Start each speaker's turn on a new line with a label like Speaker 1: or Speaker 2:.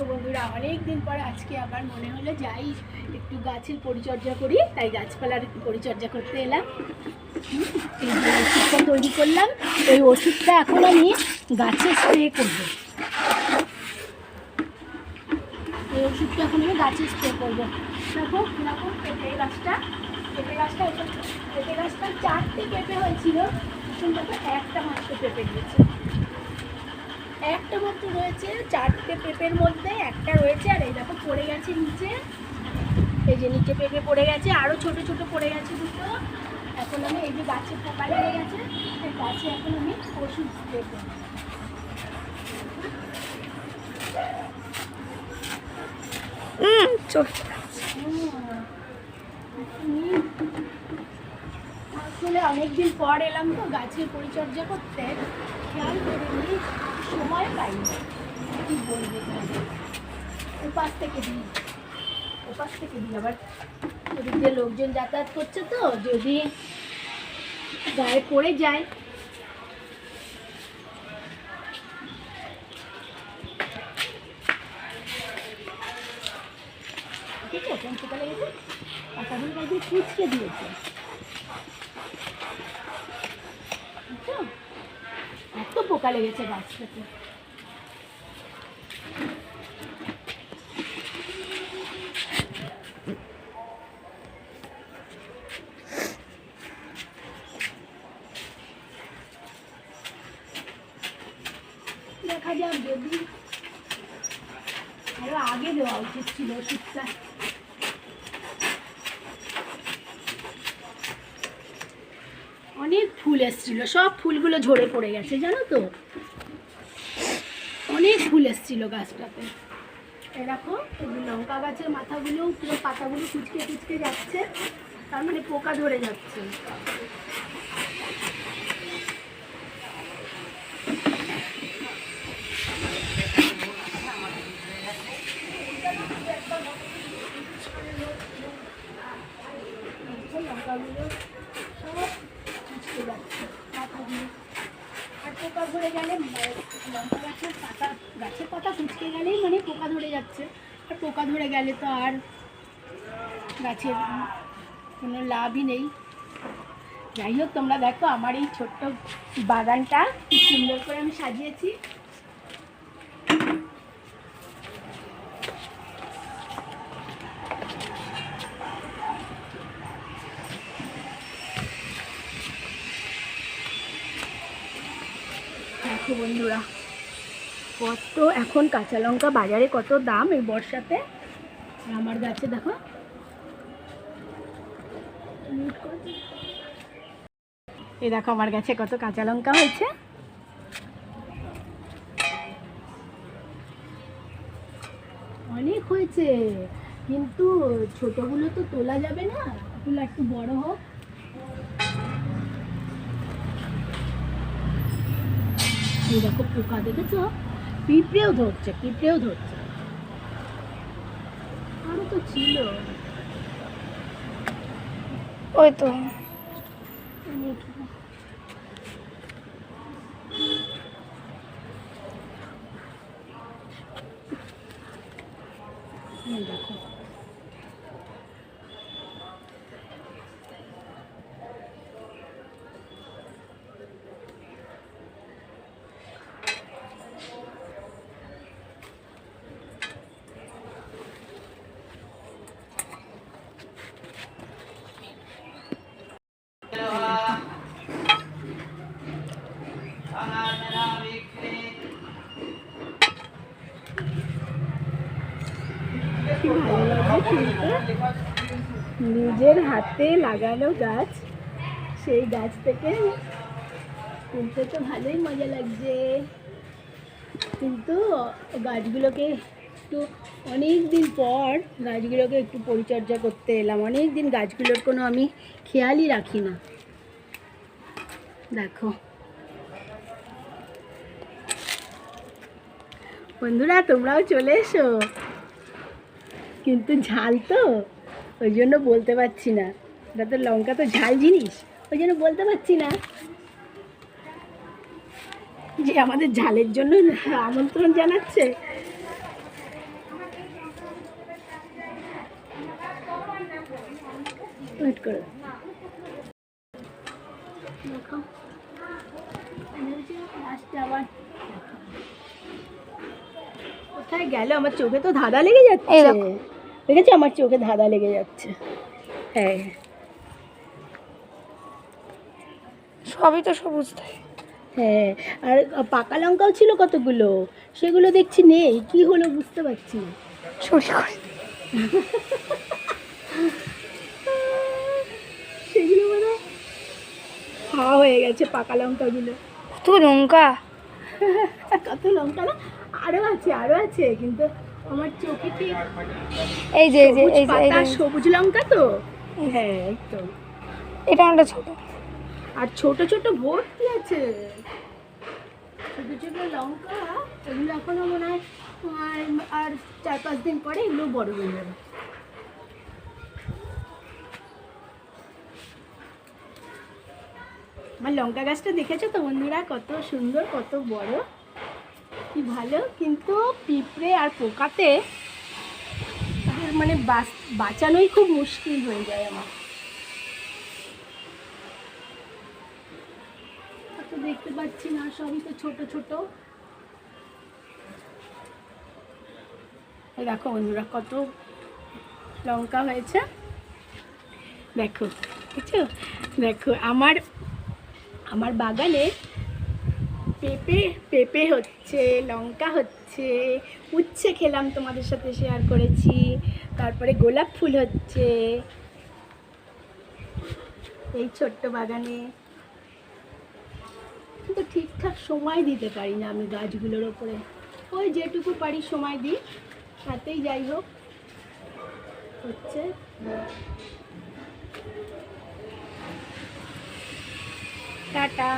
Speaker 1: দেখো বন্ধুরা, অনেক দিন পরে আজকে আবার মনে হলো যাই, একটু গাছের পরিচর্যা করি, তাই গাছপালার পরিচর্যা করতে এলাম। ওষুধটা তৈরি করলাম, এই ওষুধটা এখন আমি গাছে স্প্রে করব। এই ওষুধটা এখন আমি গাছে স্প্রে করব। দেখো কীরকম পেঁপে গাছটা পেঁপে গাছটা পেঁপে গাছটা চারটে পেঁপে হয়েছিল এখন দেখো একটা মাত্র পেঁপে দিয়েছে। একটা মাত্র রয়েছে চারটে পেঁপের মধ্যে একটা রয়েছে আর এই দেখো পড়ে গেছে নিচে। এই যে নিচে পেঁপে পড়ে গেছে আরও ছোট ছোট পড়ে গেছে দুটো। এখন আমি এই যে গাছে পোকা লেগে গেছে এই গাছে এখন আমি ওষুধ স্প্রে
Speaker 2: চোখ।
Speaker 1: আসলে অনেকদিন পর এলাম তো গাছের পরিচর্যা করতে। খেয়াল করিনি। সময় পাইনি কি বলবে ওপাশ থেকে দিই। ওপাশ থেকে দিই। আবার ওদিক দিয়ে লোকজন যাতায়াত করছে তো, যদি গায়ে পড়ে যায়। ঠিক আছে কোন পোকা লেগেছে পাতাগুলো কাজে কুচকে দিয়েছে। বুঝছ? পোকা লেগেছে গাছটাতে দেখা যাক যদি আরও আগে দেওয়া উচিত ছিল ওষুধটা। অনেক ফুল এসছিল, সব ফুলগুলো ঝরে পড়ে গেছে, জানো তো? অনেক ফুল এসছিল গাছটাতে। এরকম লঙ্কা গাছের মাথাগুলো, পুরো পাতাগুলো কুচকে কুচকে যাচ্ছে, তার মানে পোকা ধরে যাচ্ছে লঙ্কাগুলো সব কুচকে যাচ্ছে পাতাগুলো আর পোকা ধরে গেলে মানে লঙ্কা গাছের পাতা গাছের পাতা কুচকে গেলেই মানে পোকা ধরে যাচ্ছে। আর পোকা ধরে গেলে তো আর গাছের কোনো লাভই নেই। যাই হোক, তোমরা দেখো আমার এই ছোট্ট বাগানটা কি সুন্দর করে আমি সাজিয়েছি। বন্ধুরা কত এখন কাঁচা লঙ্কা বাজারে কত দাম এই বর্ষাতে? আমার গাছে দেখো। এই দেখো আমার গাছে কত কাঁচা লঙ্কা হয়েছে। অনেক হয়েছে, কিন্তু ছোটগুলো তো তোলা যাবে না। এগুলো একটু বড় হোক। এই দেখো পোকা দেখেছ? পিঁপড়েও ধরছে পিঁপড়েও ধরছে। আরও তো ছিল।
Speaker 2: ওই তো
Speaker 1: অনেক। এই দেখো কি ভালো লাগে কিন্তু নিজের হাতে লাগানো গাছ, সেই গাছ থেকে তুলতে তো ভালোই মজা লাগছে। কিন্তু গাছগুলোকে একটু অনেক দিন পর গাছগুলোকে একটু পরিচর্যা করতে এলাম। অনেক দিন গাছগুলোর কোনো আমি খেয়ালই রাখি না। দেখো। বন্ধুরা, তোমরাও চলে এসো। কিন্তু ঝাল তো, ওই জন্য বলতে পারছি না। এটা তো লঙ্কা তো ঝাল জিনিস, ওই জন্য বলতে পারছি না। যে আমাদের ঝালের জন্য আমন্ত্রণ জানাচ্ছে। কোথায় গেল? আমার চোখে তো ধাঁধা লেগে যাচ্ছে। দেখেছি? আমার চোখে ধাঁধা লেগে যাচ্ছে। হ্যাঁ
Speaker 2: সবই তো সবুজ থাকে
Speaker 1: হ্যাঁ আর পাকা লঙ্কাও ছিল কতগুলো? সেগুলো দেখছি নেই। কি হলো বুঝতে পারছি না।
Speaker 2: চুরি করে।
Speaker 1: সেগুলো মানে খাওয়া হয়ে গেছে পাকা লঙ্কাগুলো।
Speaker 2: কত লঙ্কা?
Speaker 1: কত লঙ্কা না? আরও আছে আরও আছে কিন্তু আমার চোখে ঠিক
Speaker 2: এই যে এই যে এই যে এই যে।
Speaker 1: সবুজ লঙ্কা তো? হ্যাঁ তো
Speaker 2: এটা একটা ছোট।
Speaker 1: আর ছোট ছোট ভর্তি আছে। ছোট ছোট লঙ্কা এগুলো এখনও মনে হয় আর আর চার পাঁচ দিন পরে এগুলো বড় হয়ে যাবে। আমার লঙ্কা গাছটা দেখেছ তো বন্ধুরা? কত সুন্দর কত বড়। কি ভালো, কিন্তু পিঁপড়ে আর পোকাতে মানে বাঁচ- বাঁচানোই খুব মুশকিল হয়ে যায় আমার। দেখতে পাচ্ছি না, সবই তো ছোট ছোট। দেখো বন্ধুরা, কত লঙ্কা হয়েছে। দেখো বুঝছ দেখো, আমার আমার বাগানে পেঁপে পেঁপে হচ্ছে, লঙ্কা হচ্ছে, উচ্ছে খেলাম তোমাদের সাথে শেয়ার করেছি, তারপরে গোলাপ ফুল হচ্ছে। এই ছোট্ট বাগানে। কিন্তু ঠিকঠাক সময় দিতে পারি না আমি গাছগুলোর ওপরে। ওই যেটুকু পারি সময় দিই তাতেই যাই হোক, হচ্ছে। টাটা।